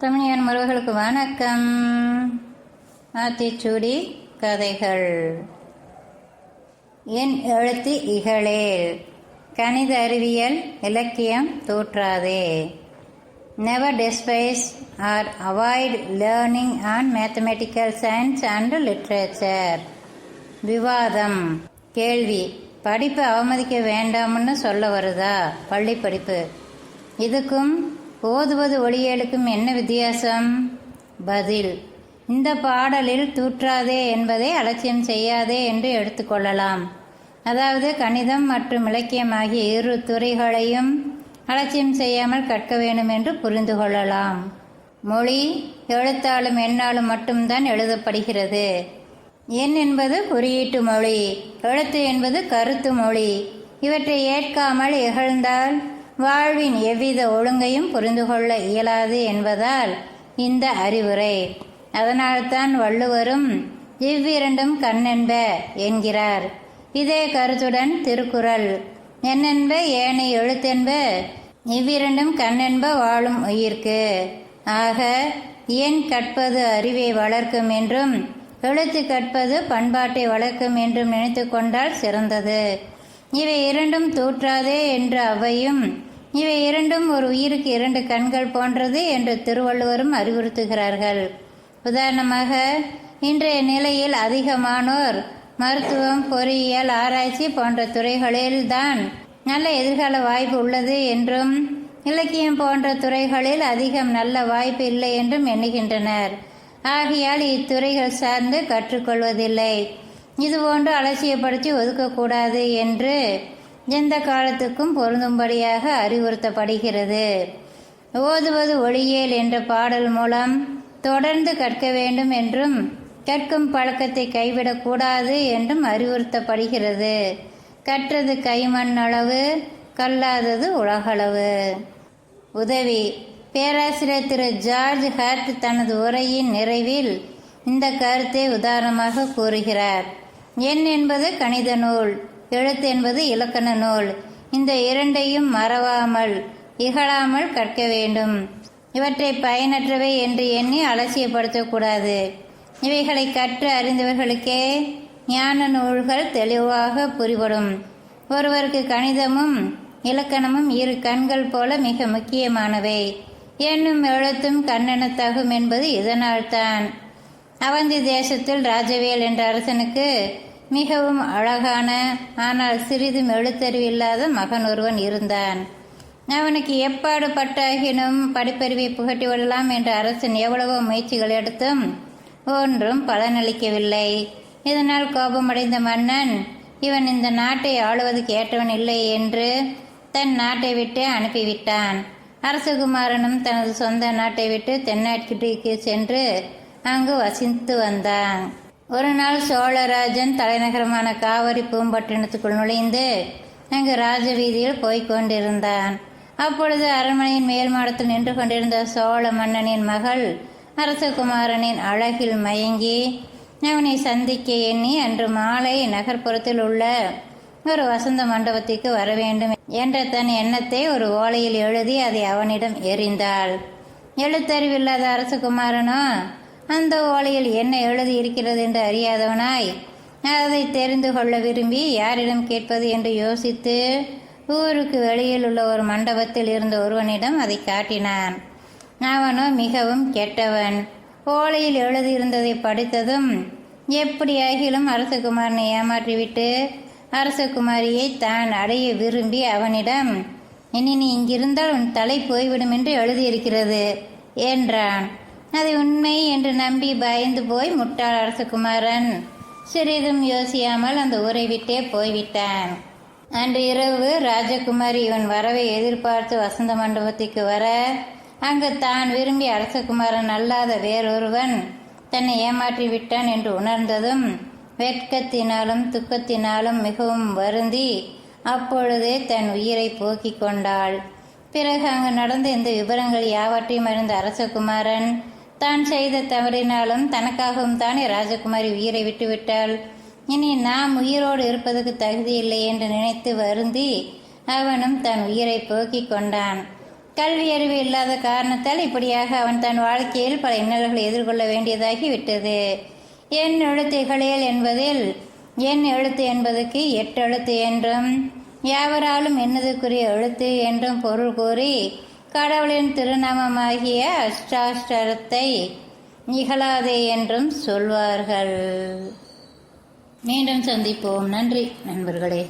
தமிழியன் முருகர்களுக்கு வணக்கம். ஆத்திச்சூடி கதைகள். என் எழுத்து இகழேல். கணித அறிவியல் இலக்கியம் தூற்றாதே. Never despise or avoid learning on mathematical science and literature விவாதம். கேள்வி. படிப்பு அவமதிக்க வேண்டாம்னு சொல்ல வருதா? பள்ளி படிப்பு இதுக்கும் ஓதுவது ஒளியலுக்கும் என்ன வித்தியாசம்? பதில் இந்த பாடலில் தூற்றாதே என்பதை அலட்சியம் செய்யாதே என்று எடுத்துக்கொள்ளலாம் அதாவது கணிதம் மற்றும் இலக்கியம் ஆகிய இரு துறைகளையும் அலட்சியம் செய்யாமல் கற்க வேண்டும் என்று புரிந்து கொள்ளலாம். மொழி எழுத்தாலும் எண்ணாலும் மட்டும்தான் எழுதப்படுகிறது. எண் என்பது குறியீட்டு மொழி எழுத்து என்பது கருத்து மொழி. இவற்றை ஏற்காமல் இகழ்ந்தால் வாழ்வின் எவ்வித ஒழுங்கையும் புரிந்து கொள்ள இயலாது என்பதால் இந்த அறிவுரை. அதனால்தான் வள்ளுவரும் இவ்விரண்டும் கண்ணென்ப என்கிறார். இதே கருத்துடன் திருக்குறள். என்னென்ப ஏனை எழுத்தென்ப இவ்விரண்டும் கண்ணென்ப வாழும் உயிர்க்கு. ஆக ஏன் கற்பது அறிவை வளர்க்கும் என்றும் எழுத்து கற்பது பண்பாட்டை வளர்க்கும் என்றும் நினைத்து கொண்டால் சிறந்தது. இவை இரண்டும் தூற்றாதே என்று அவையும் இவை இரண்டும் ஒரு உயிருக்கு இரண்டு கண்கள் போன்றது என்று திருவள்ளுவரும் அறிவுறுத்துகிறார்கள். உதாரணமாக இன்றைய நிலையில் அதிகமானோர் மருத்துவம் பொறியியல் ஆராய்ச்சி போன்ற துறைகளில்தான் நல்ல எதிர்கால வாய்ப்பு உள்ளது என்றும் இலக்கியம் போன்ற துறைகளில் அதிகம் நல்ல வாய்ப்பு இல்லை என்றும் எண்ணுகின்றனர். ஆகையால் இத்துறைகள் சார்ந்து கற்றுக்கொள்வதில்லை. இதுபோன்று அலட்சியப்படுத்தி ஒதுக்கக்கூடாது என்று எந்த காலத்துக்கும் பொருந்தும்படியாக அறிவுறுத்தப்படுகிறது. ஓதுவது ஒளியேல் என்ற பாடல் மூலம் தொடர்ந்து கற்க வேண்டும் என்றும் கற்கும் பழக்கத்தை கைவிடக்கூடாது என்றும் அறிவுறுத்தப்படுகிறது. கற்றது கைமண் அளவு கல்லாதது உலகளவு. உதவி. பேராசிரியர் திரு ஜார்ஜ் ஹர்ட் தனது உரையின் நிறைவில் இந்த கருத்தை உதாரணமாக கூறுகிறார். எண் என்பது கணித நூல். எழுத்து என்பது இலக்கண நூல். இந்த இரண்டையும் மறவாமல் இகழாமல் கற்க வேண்டும். இவற்றை பயனற்றவை என்று எண்ணி அலட்சியப்படுத்தக்கூடாது இவைகளை கற்று அறிந்தவர்களுக்கே ஞான நூல்கள் தெளிவாக புரிபடும். ஒருவருக்கு கணிதமும் இலக்கணமும் இரு கண்கள் போல மிக முக்கியமானவை. எண்ணும் எழுத்தும் கண்ணெனத்தகும் என்பது இதனால்தான். அவந்தி தேசத்தில் ராஜவேல் என்ற அரசனுக்கு மிகவும் அழகான ஆனால் சிறிதும் எழுத்தறிவில்லாத மகன் ஒருவன் இருந்தான். அவனுக்கு எப்பாடு பட்டாகினும் படிப்பறிவை புகட்டி விடலாம் என்று அரசன் எவ்வளவோ முயற்சிகள் எடுத்தும் ஒன்றும் பலனளிக்கவில்லை. இதனால் கோபமடைந்த மன்னன் இவன் இந்த நாட்டை ஆளுவதற்கு ஏற்றவன் இல்லை என்று தன் நாட்டை விட்டு அனுப்பிவிட்டான். அரசகுமாரனும் தனது சொந்த நாட்டை விட்டு தென்னாட்டிற்கு சென்று அங்கு வசித்து வந்தான். ஒரு நாள் சோழராஜன் தலைநகரமான காவிரி பூம்பட்டினத்துக்குள் நுழைந்து அங்கு ராஜவீதியில் போய்க் கொண்டிருந்தான். அப்பொழுது அரண்மனையின் மேல் மாடத்தில் நின்று கொண்டிருந்த சோழ மன்னனின் மகள் அரசகுமாரனின் அழகில் மயங்கி அவனை சந்திக்க எண்ணி அன்று மாலை நகர்ப்புறத்தில் உள்ள ஒரு வசந்த மண்டபத்திற்கு வர வேண்டும் என்ற தன் எண்ணத்தை ஒரு ஓலையில் எழுதி அதை அவனிடம் எறிந்தாள். எழுத்தறிவில்லாத அரசகுமாரனோ அந்த ஓலையில் என்ன எழுதி இருக்கிறது என்று அறியாதவனாய் அதை தெரிந்து கொள்ள விரும்பி யாரிடம் கேட்பது என்று யோசித்து ஊருக்கு வெளியில் உள்ள ஒரு மண்டபத்தில் இருந்த ஒருவனிடம் அதை காட்டினான். அவனோ மிகவும் கெட்டவன். ஓலையில் எழுதியிருந்ததை படித்ததும் எப்படியாகிலும் அரசகுமாரனை ஏமாற்றிவிட்டு அரசகுமாரியை தான் அடைய விரும்பி அவனிடம் இனி நீ இங்கிருந்தால் உன் தலை போய்விடும் என்று எழுதியிருக்கிறது என்றான். அதை உண்மை என்று நம்பி பயந்து போய் முட்டாள் அரசகுமாரன். சிறிதும் யோசியாமல் அந்த ஊரை விட்டே போய்விட்டான். அன்று இரவு ராஜகுமாரி இவன் வரவை எதிர்பார்த்து வசந்த மண்டபத்திற்கு வர அங்கு தான் விரும்பி அரசகுமாரன் அல்லாத வேறொருவன் தன்னை ஏமாற்றி விட்டான் என்று உணர்ந்ததும் வெட்கத்தினாலும் துக்கத்தினாலும் மிகவும் வருந்தி அப்பொழுதே தன் உயிரை போக்கிக் கொண்டாள். பிறகு அங்கு நடந்த இந்த விவரங்கள் யாவற்றையும் அறிந்த அரசகுமாரன் தான் செய்த தவறினாலும் தனக்காகவும் தானே ராஜகுமாரி உயிரை விட்டுவிட்டாள். இனி நாம் உயிரோடு இருப்பதற்கு தகுதியில்லை என்று நினைத்து வருந்தி அவனும் தன் உயிரை போக்கிக் கொண்டான். கல்வி அறிவு இல்லாத காரணத்தால் இப்படியாக அவன் தன் வாழ்க்கையில் பல இன்னல்களை எதிர்கொள்ள வேண்டியதாகி விட்டது. என் எழுத்துகளில் என்பதில் என் எழுத்து என்பதுக்கு எட்டு எழுத்து என்றும் யாவராலும் என்னதுக்குரிய எழுத்து என்றும் பொருள் கூறி கடவுளின் திருநாமமாகிய அஷ்டாஷ்டரத்தை நிகழாதே என்றும் சொல்வார்கள். மீண்டும் சந்திப்போம். நன்றி நண்பர்களே.